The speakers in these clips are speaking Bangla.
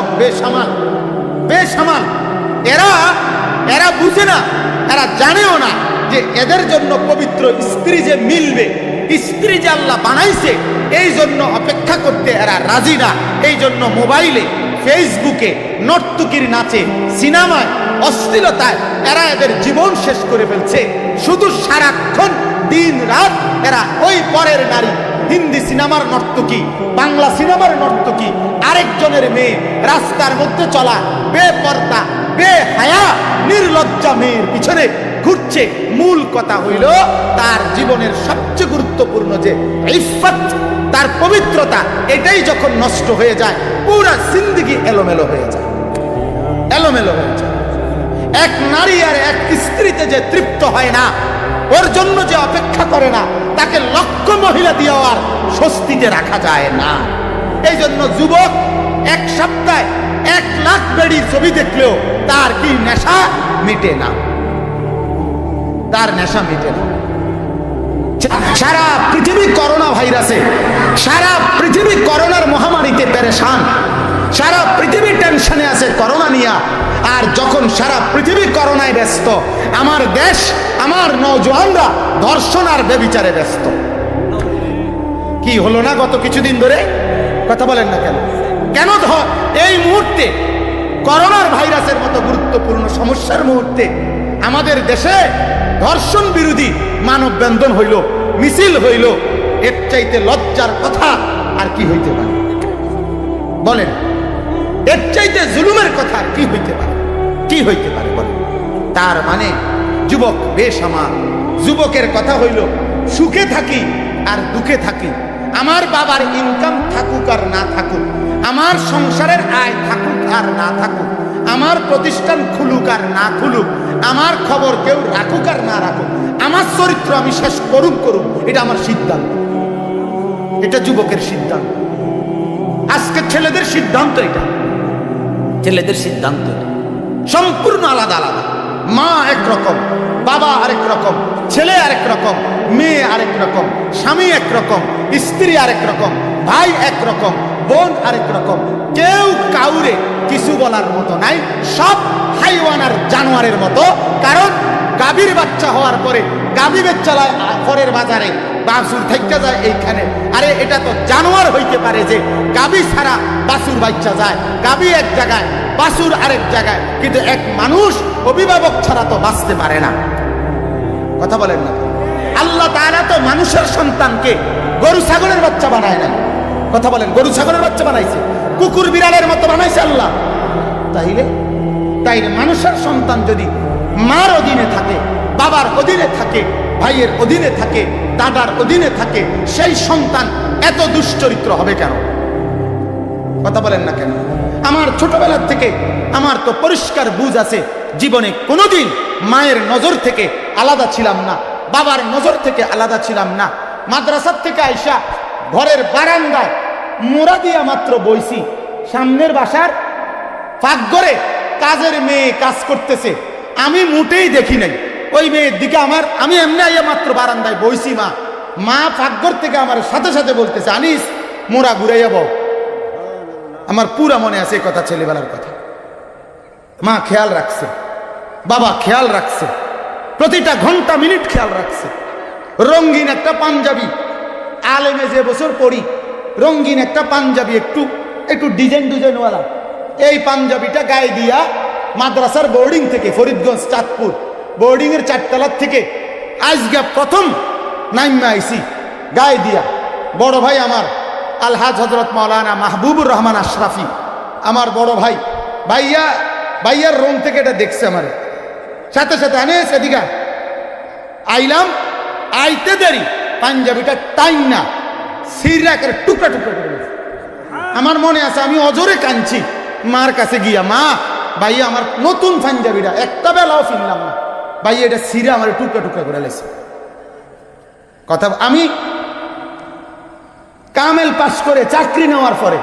যুবক বেসামাল বেসামাল এরা এরা বুঝে না, এরা জানেও না যে এদের জন্য পবিত্র স্ত্রী যে মিলবে, স্ত্রী যে আল্লাহ বানাইছে, এই জন্য অপেক্ষা করতে এরা রাজি না। এই জন্য মোবাইলে, ফেসবুকে, নর্তকীর নাচে, সিনেমায়, অশ্লীলতায় এরা এদের জীবন শেষ করে ফেলছে। শুধু সারাক্ষণ দিন রাত এরা ওই পরের নারী। হিন্দি সিনেমার নর্তকী বাংলা সিনেমার নর্তকী আরেকজনের মেয়ে রাস্তার মধ্যে চলা বেপর্দা বেহায়া নির্লজ্জা মেয়ের পিছনে ঘুরছে। মূল কথা হইল, তার জীবনের সবচেয়ে গুরুত্বপূর্ণ যে ইফত, তার পবিত্রতা, এটাই যখন নষ্ট হয়ে যায়, পুরা জিন্দগি এলোমেলো হয়ে যায়। এলোমেলো হয়ে যায়। এক নারী আর এক স্ত্রীতে যে তৃপ্ত হয় না ওর জন্য যে অপেক্ষা করে না, তাকে লক্ষ মহিলা দিয়েও আর স্বস্তিতে রাখা যায় না। এই জন্য যুবক এক সপ্তাহে এক লাখ বেড়ির ছবি দেখলেও তার কি নেশা মিটে না। তার নেশা মিটে না। সারা পৃথিবী করোনা ভাইরাসে, সারা পৃথিবী করোনার মহামারীতে পেরেশান, সারা পৃথিবী টেনশনে আছে, করোনা নিয়ে যখন সারা পৃথিবী করোনায় ব্যস্ত, আমার দেশ, আমার নৌজওয়ানরা ধর্ষণ আর বেবিচারে ব্যস্ত। কি হলো না গত কিছুদিন ধরে? কথা বলেন না কেন? কেন ধ- এই মুহূর্তে করোনার ভাইরাসের মতো গুরুত্বপূর্ণ সমস্যার মুহূর্তে আমাদের দেশে ধর্ষণ বিরোধী মানববন্ধন হইল, মিছিল হইল, এর চাইতে লজ্জার কথা আর কি হইতে পারে? বলেন, এর চাইতে জুলুমের কথা কি হইতে পারে? কি হইতে পারে বলেন তার মানে যুবক বেশ আমার যুবকের কথা হইল, সুখে থাকি আর দুঃখে থাকি। আমার বাবার ইনকাম থাকুক আর না থাকুক, আমার সংসারের আয় থাকুক আর না থাকুক, আমার প্রতিষ্ঠান খুলুক আর না খুলুক, আমার খবর কেউ রাখুক আর না রাখুক, আমার চরিত্র আমি শেষ করুক করুক, এটা আমার সিদ্ধান্ত। এটা যুবকের সিদ্ধান্ত। আজকে ছেলেদের সিদ্ধান্ত এটা। ছেলেদের সিদ্ধান্ত এটা। সম্পূর্ণ আলাদা আলাদা। মা এক রকম, বাবা আরেক রকম, ছেলে আরেক রকম, মেয়ে আরেক রকম, স্বামী এক রকম, স্ত্রী আরেক রকম, ভাই এক রকম, বোন আরেক রকম। কেউ কাউরে কিছু বলার মতো নাই, সব হাইওয়ান আর জানোয়ারের মতো। কারণ গাভীর বাচ্চা হওয়ার পরে, গাভী বেচালায় পরের বাজারে বাসুর থেকে যায় এইখানে। আরে এটা তো জানোয়ার হইতে পারে যে গাভী ছাড়া বাসুর বাচ্চা যায়। গাভী এক জায়গায় বাসুর আরেক জায়গায়। কিন্তু এক মানুষ অভিভাবক ছাড়া তো বাঁচতে পারে না। কথা বলেন না আল্লাহ তারা তো মানুষের সন্তানকে গরু, ছাগলের বাচ্চা বানায় না কথা বলেন, গরু, ছাগলের বাচ্চা বানাইছে। কুকুর, বিড়ালের মতো বানাইছে আল্লাহ। তাইলে? তাই মানুষের সন্তান যদি মার অধীনে থাকে, বাবার অধীনে থাকে, ভাইয়ের অধীনে থাকে, দাদার অধীনে থাকে, সেই সন্তান এত দুশ্চরিত্র হবে কেন? কথা বলেন না কেন? আমার ছোটবেলার থেকে আমার তো পরিষ্কার বুঝ আছে, জীবনে কোনোদিন মায়ের নজর থেকে আলাদা ছিলাম না, বাবার নজর থেকে আলাদা ছিলাম না। মাদ্রাসার থেকে আইসা ঘরের বারান্দায় মোড়া দিয়া মাত্র বইছি, সামনের বাসার ফাঁকঘরে কাজের মেয়ে কাজ করতেছে, আমি মোটেই দেখি নাই। ওই মেয়ের দিকে আমার, আমি এমনি আইয়া মাত্র বারান্দায় বইছি মা। মা ফাঁকঘর থেকে আমার সাথে সাথে বলতেছে, আনিস, মোড়া ঘুরাইয়া বউ আমার পুরা মনে আছে এই কথা ছেলেবেলার কথা। মা খেয়াল রাখছে, বাবা খেয়াল রাখছে, প্রতিটা ঘণ্টা মিনিট খেয়াল রাখছে। রঙ্গিন একটা পাঞ্জাবি, আলেমে যে বছর পড়ি, রঙ্গিন একটা পাঞ্জাবি একটু একটু ডিজাইন ডিজাইনওয়ালা এই পাঞ্জাবিটা গায়ে দিয়া মাদ্রাসার বোর্ডিং থেকে ফরিদগঞ্জ, চাঁদপুর বোর্ডিং এর চারতলার থেকে আজকে প্রথম নাইমা আইসি। গায়ে দিয়া, বড় ভাই আমার আলহাজ হজরত মাওলানা মাহবুবুর রহমান আশরাফি, আমার বড় ভাই। ভাইয়া, ভাইয়ার রুম থেকে এটা দেখছে আমার। সাথে সাথে আনে সেদিকা আইলাম, আইতে দেরি। পাঞ্জাবিটা টাইম না। সিরা করে টুকরা টুকরা করে আমার মনে আছে আমি অজরে কাঁদছি। মার কাছে গিয়া, মা, ভাইয়া আমার নতুন পাঞ্জাবিটা, একটা বেলাও ফিরলাম না। ভাইয়া এটা সিরা আমার টুকরা টুকরা করে লেছে কথা, আমি কামেল পাস করে চাকরি নেওয়ার পরে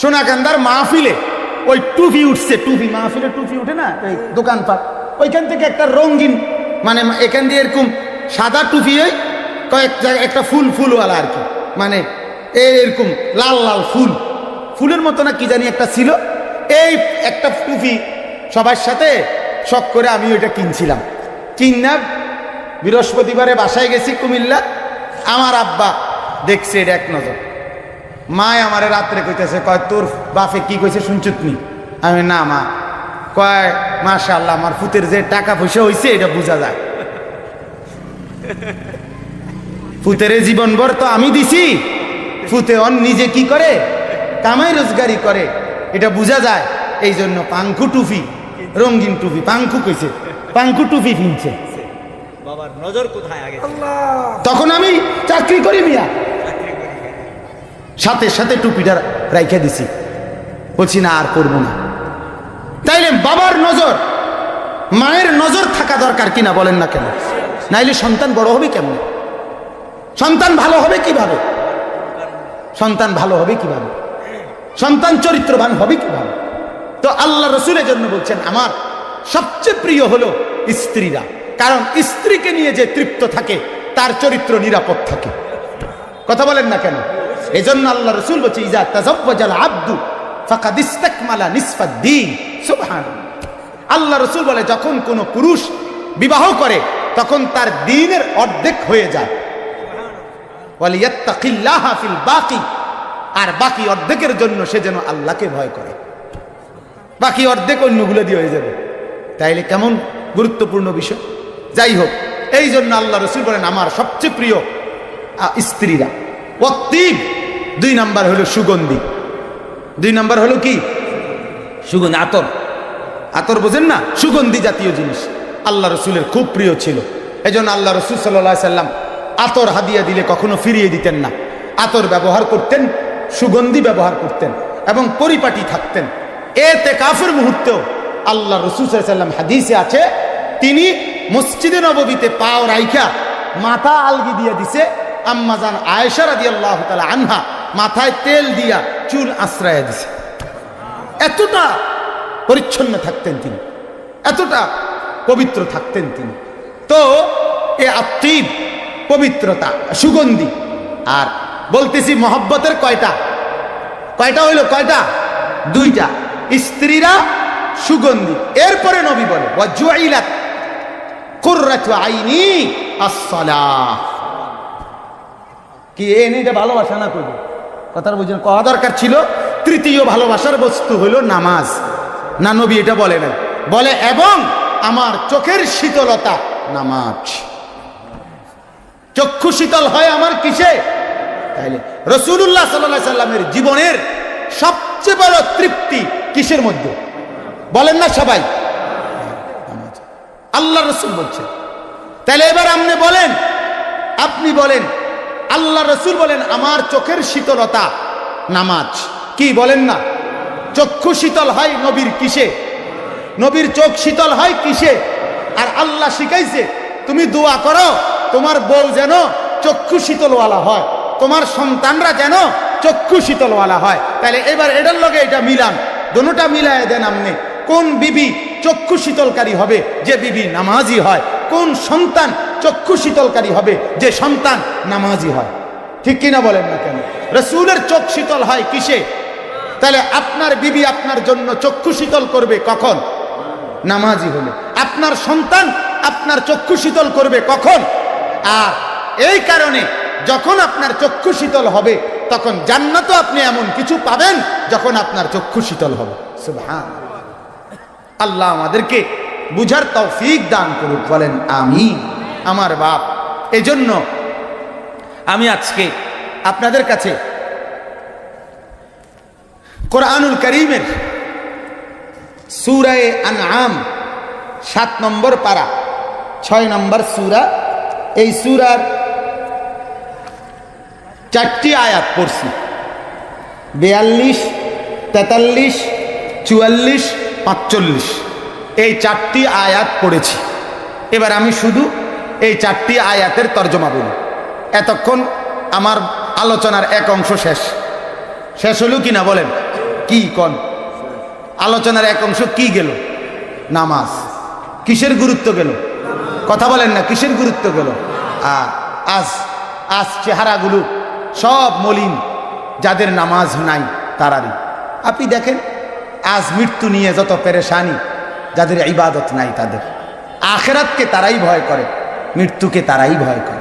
সোনাকান্দার মাহফিলে ওই টুপি উঠছে, টুপি মাহফিলে টুপি উঠে না, এই দোকানপাট, ওইখান থেকে একটা রঙিন মানে এখান দিয়ে এরকম সাদা টুপি ওই কয়েক জায়গায় একটা ফুল, ফুলওয়ালা আর কি মানে এরকম লাল লাল ফুল, ফুলের মতো না কি জানি একটা ছিল, এই একটা টুপি সবার সাথে শখ করে আমি ওইটা কিনছিলাম। কিনা বৃহস্পতিবারে বাসায় গেছি কুমিল্লা, আমার আব্বা দেখছে এটা এক নজর। মায় আমারে রাত্রে কইতেছে কয় তোর বাপে কি কইছে শুনছুতনি আমি না মা। কয় মাশা আল্লাহ আমার ফুতের যে টাকা পয়সা হইছে এটা বোঝা যায়। ফুতেরে জীবনভর তো আমি দিছি। ফুতে অন নিজে কি করে? কামাই রোজগারি করে। এটা বোঝা যায়। এই জন্য পাঙ্কু টুপি রঙিন টুপি পাঙ্কু কইছে। পাঙ্কু টুপি কিনছে। বাবার নজর কোথায় আগে? তখন আমি চাকরি করি মিয়া। সাথে সাথে টুপিটা রাইখা দিছি। বলছি, না, আর করব না। তাইলে বাবার নজর, মায়ের নজর থাকা দরকার কিনা বলেন না কেন? নাইলে সন্তান বড় হবে কেমন? সন্তান ভালো হবে কীভাবে? সন্তান ভালো হবে কীভাবে? সন্তান চরিত্রবান হবে কীভাবে? তো আল্লাহ রসুলের জন্য বলছেন, আমার সবচেয়ে প্রিয় হলো স্ত্রীরা। কারণ স্ত্রীকে নিয়ে যে তৃপ্ত থাকে, তার চরিত্র নিরাপদ থাকে। কথা বলেন না কেন? এই জন্য আল্লাহ রসুল বলছে, ইজা তাজাল আব্দু আল্লাহ রসুল বলে, যখন কোনো পুরুষ বিবাহ করে, তখন তার দিনের অর্ধেক হয়ে যায়। বাকি। আর বাকি অর্ধেকের জন্য সে যেন আল্লাহকে ভয় করে। বাকি অর্ধেক অন্যগুলো দিয়ে হয়ে যাবে। তাইলে কেমন গুরুত্বপূর্ণ বিষয়? যাই হোক, এই জন্য আল্লাহ রসুল বলেন, আমার সবচেয়ে প্রিয় স্ত্রীরা। অতীব দুই নাম্বার হলো সুগন্ধি। দুই নাম্বার হলো কি? সুগন্ধি আতর। আতর বোঝেন না? সুগন্ধি জাতীয় জিনিস। আল্লাহ রসুলের খুব প্রিয় ছিল। এই জন্য আল্লাহ রসুল সাল্লাহ সাল্লাম আতর হাদিয়া দিলে কখনো ফিরিয়ে দিতেন না। আতর ব্যবহার করতেন সুগন্ধি ব্যবহার করতেন এবং পরিপাটি থাকতেন। এতে কাফের মুহূর্তেও আল্লাহ রসুল সাল্লাম হাদিসে আছে তিনি মসজিদে নববীতে পাও রাইখা মাথা আলগি দিয়ে দিছে। আম্মাজান আয়েশা রাদি আল্লাহ তালা আনহা মাথায় তেল দিয়া চুল আশ্রয় দিছে। এতটা পরিচ্ছন্ন থাকতেন তিনি। এতটা পবিত্র থাকতেন তিনি। তো এ আত্মীব পবিত্রতা, সুগন্ধি আর বলতেছি মহব্বতের কয়টা? কয়টা হইল কয়টা? দুইটা। স্ত্রীরা সুগন্ধি। এরপরে নবী বলে আইনি আস-সালাহ। কি এ নিয়ে ভালোবাসা না করবে? কথাটা বুঝলেন কওয়া দরকার ছিল? তৃতীয় ভালোবাসার বস্তু হলো নামাজ। না, নবী এটা বলে না বলে, এবং আমার চোখের শীতলতা নামাজ। চক্ষু শীতল হয় আমার কিসে? তাইলে রসুল্লাহ সাল্লাহ সাল্লামের জীবনের সবচেয়ে বড় তৃপ্তি কিসের মধ্যে? বলেন না সবাই। আল্লাহ রসুল বলছেন। তাহলে এবার আপনি বলেন আপনি বলেন আল্লাহ রসুল বলেন, আমার চোখের শীতলতা নামাজ। কি বলেন না? চক্ষু শীতল হয় নবীর কিসে? নবীর চোখ শীতল হয় কিসে? আর আল্লাহ শিখাইছে, তুমি দোয়া করো, তোমার বউ যেন চক্ষু শীতলওয়ালা হয়, তোমার সন্তানরা যেন চক্ষু শীতলওয়ালা হয়। তাহলে এবার এটার লগে এটা মিলান। দোনোটা মিলায় দেন আপনি। কোন বিবি চক্ষু শীতলকারী হবে? যে বিবি নামাজি হয়। কোন সন্তান চক্ষু শীতলকারী হবে, যে সন্তান নামাজি হয়। ঠিক কিনা বলেন না কেন? রসুলের চোখ শীতল হয় কিসে? তাহলে আপনার বিবি আপনার জন্য চক্ষু শীতল করবে কখন? নামাজি হলে। আপনার সন্তান আপনার চক্ষু শীতল করবে কখন? আর এই কারণে যখন আপনার চক্ষু শীতল হবে, তখন জান্নাতও আপনি এমন কিছু পাবেন যখন আপনার চক্ষু শীতল হবে। আল্লাহ আমাদেরকে বুঝার তৌফিক দান করুক, বলেন আমি আমার বাপ। এজন্য আমি আজকে আপনাদের কাছে কোরআনুল করিমের সুরায় আন আম সাত নম্বর পারা, ছয় নম্বর সুরা, এই সুরার চারটি আয়াত পড়ছি। বিয়াল্লিশ, তেতাল্লিশ, চুয়াল্লিশ, পাঁচচল্লিশ। এই চারটি আয়াত পড়েছি। এবার আমি শুধু এই চারটি আয়াতের তর্জমা বলি। এতক্ষণ আমার আলোচনার এক অংশ শেষ। শেষ হলো কি না বলেন? কি কন? আলোচনার এক অংশ কি গেল? নামাজ। কিসের গুরুত্ব গেল? কথা বলেন না, কিসের গুরুত্ব গেল? আজ আজ চেহারাগুলো সব মলিন, যাদের নামাজ নাই, তারারই। আপনি দেখেন, আজ মৃত্যু নিয়ে যত পেরেশানি, যাদের ইবাদত নাই তাদের। আখেরাতকে তারাই ভয় করে। মৃত্যুকে তারাই ভয় করে।